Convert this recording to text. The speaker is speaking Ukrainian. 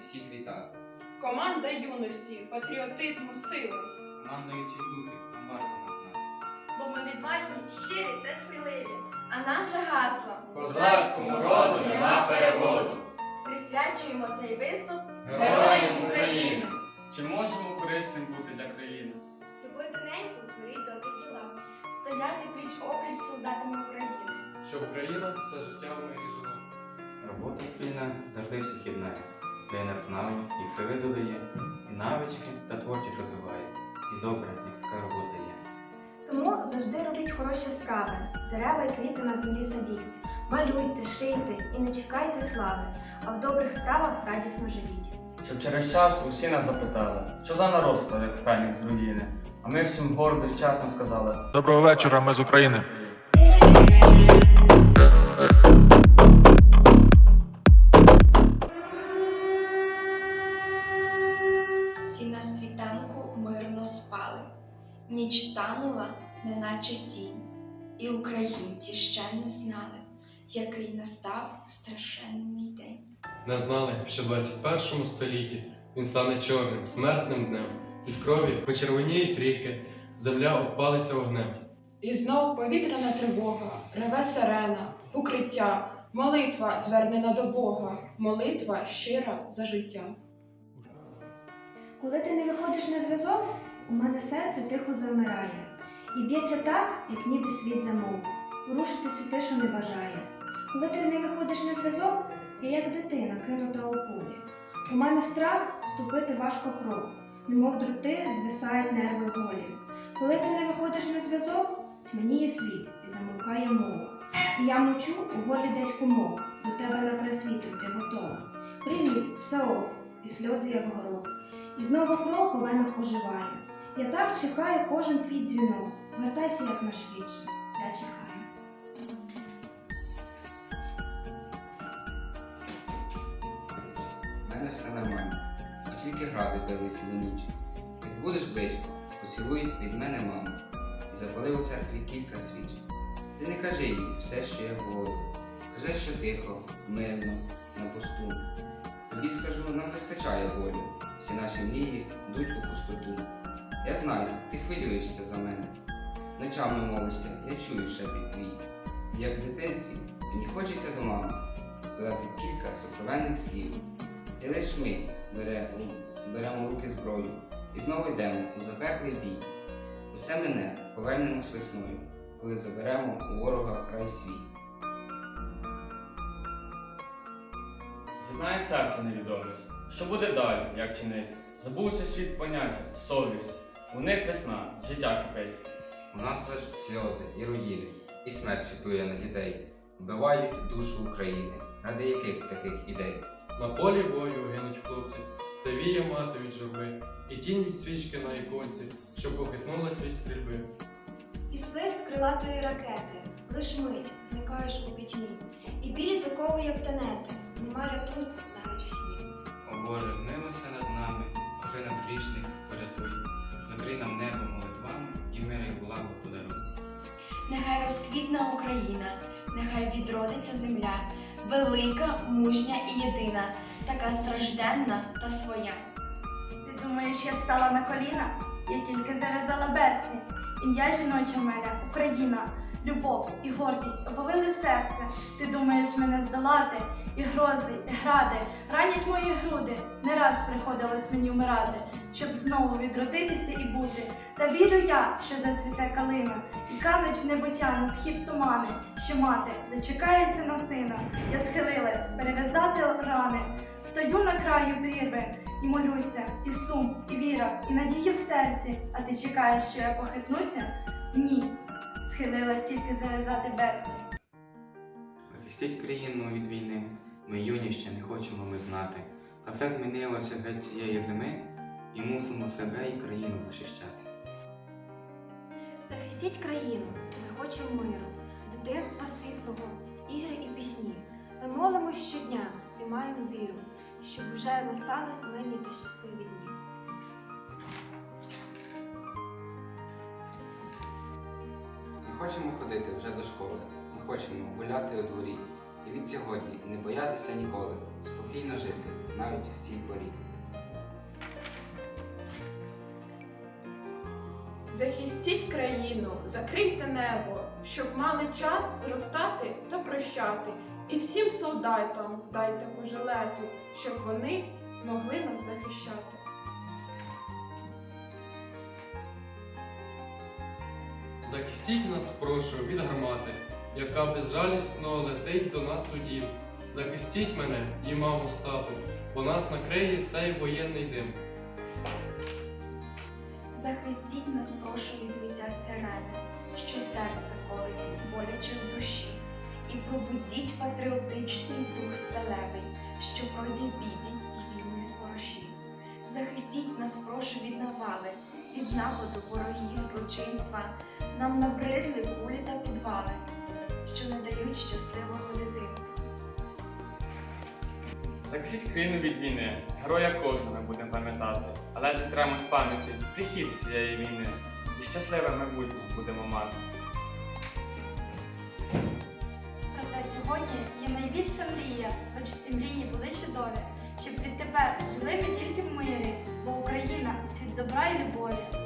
Всіх вітати. Команда юності, патріотизму, сили. Командуючий духів нам варто нас знати. бо ми відважні, щирі та сміливі. А наше гасло Козацькому роду нема переводу. присвячуємо цей виступ Героям України! Чи можемо корисним бути для країни? любити неньку, творіть добрі діла, стояти пліч опліч солдатами України. щоб Україна все життя в мирі жила. Робота спільна завжди всіх єднає, дає нас навик і сили додає, і навички та творчість розвиває. І добре, як така робота є. Тому завжди робіть хороші справи, дерева і квіти на землі садіть. Малюйте, шийте і не чекайте слави, а в добрих справах радісно живіть. Щоб через час усі нас запитали, що за народ став, як фенік з руїни. А ми всім гордо і чесно сказали. Доброго вечора, ми з України. Який настав страшенний день. Не знали, що в 21 столітті він стане чорним, смертним днем. Від крові почервоніють ріки, земля обпалиться вогнем. І знов повітряна тривога, реве сирена, укриття, молитва звернена до Бога, молитва щира за життя. Коли ти не виходиш на зв'язок, у мене серце тихо замирає. І б'ється так, як ніби світ замовк. Порушити цю тишу не бажає. Коли ти не виходиш на зв'язок, я як дитина кинута у кулі. У мене страх ступити важко крок, немов дроти звисають нерви голі. Коли ти не виходиш на зв'язок, тьмяніє світ і замовкає мова. І я мовчу у голі десь комок, до тебе на край світу йти готова. Привіт, все ок, і сльози як горох. І знову крок у венах оживає. Я так чекаю кожен твій дзвінок. Вертайся як наш вічний, я чекаю. Мене все нормально. А тільки гради били цілу ніч. Як будеш близько, поцілуй від мене маму. І запали у церкві кілька свіч. Ти не кажи їй все, що я говорю. Скажи, що тихо, мирно, на посту. Тобі скажу, нам вистачає волі. Всі наші мрії йдуть у пустоту. Я знаю, ти хвилюєшся за мене. Ночами молишся, я чую шепіт твій. Як в дитинстві, мені хочеться до мами сказати кілька сокровенних слів. І лиш ми бере, беремо в руки зброю і знову йдемо у запеклий бій. Усе мене повернемось весною, коли заберемо у ворога край свій. З'єднає серце невідомість. Що буде далі, як чинити? Забувся світ поняття, совість. У них весна, життя кипить. У нас лиш сльози і руїни, і смерть чатує на дітей, вбивають душу України. Ради яких таких ідей? На полі бою гинуть хлопці, це віє мати від журби, і тінь від свічки на іконці, що похитнулась від стрільби. І свист крилатої ракети, лиш мить зникаєш у пітьмі, і біль заковує в тенети, нема рятунку навіть в сні. О Боже, змилуйся над нами, оси нас грішних порятуй. Накрий нам небо молитвами і мир і благо подаруй. Нехай розквітне Україна, нехай відродиться земля, велика, мужня і єдина, така стражденна та своя. Ти думаєш, я стала на коліна? Я тільки зав'язала берці. Ім'я жіноча в мене Україна. Любов і гордість оповили серце. Ти думаєш мене здолати? І грози, і гради ранять мої груди. Не раз приходилось мені вмирати, щоб знову відродитися і бути. Та вірю я, що зацвіте калина, і кануть в небуття на схід тумани, що мати дочекається на сина. Я схилилась перев'язати рани. Стою на краю прірви і молюся, і сум, і віра, і надія в серці. А ти чекаєш, що я похитнуся? Ні. Схилилась тільки зав'язати берці. Захистіть країну від війни. Ми юні ще не хочемо ми знати. Та все змінилося геть цієї зими, і мусимо себе і країну захищати. Захистіть країну, ми хочемо миру, дитинства світлого, ігри і пісні. Ми молимось щодня і маємо віру, щоб вже настали мирні та щасливі дні. Хочемо ходити вже до школи, ми хочемо гуляти у дворі. І від сьогодні не боятися ніколи, спокійно жити, навіть в цій порі. Захистіть країну, закрийте небо, щоб мали час зростати та прощати. І всім солдатам дайте по жилету, щоб вони могли нас захищати. Захистіть нас, прошу, від гармати, яка безжалісно летить до нас у дім. Захистіть мене і маму стату, бо нас накриє цей воєнний дим. Захистіть нас, прошу від віття сирени, що серце колить боляче в душі, і пробудіть патріотичний дух сталевий, що пройде біди й вільний з порожі. Захистіть нас, прошу від навали, від нападу ворогів, злочинства, нам набридли кулі та підвали, що не дають щасливого дитинства. Захистіть країну від війни, героя кожного будемо пам'ятати, але зітремось пам'яті прихід цієї війни, і щасливе майбутнє будемо мати. Проте сьогодні є найбільша мрія, хоч всі мрії були чудові, щоб відтепер жили ми тільки в мирі, бо Україна світ добра і любові.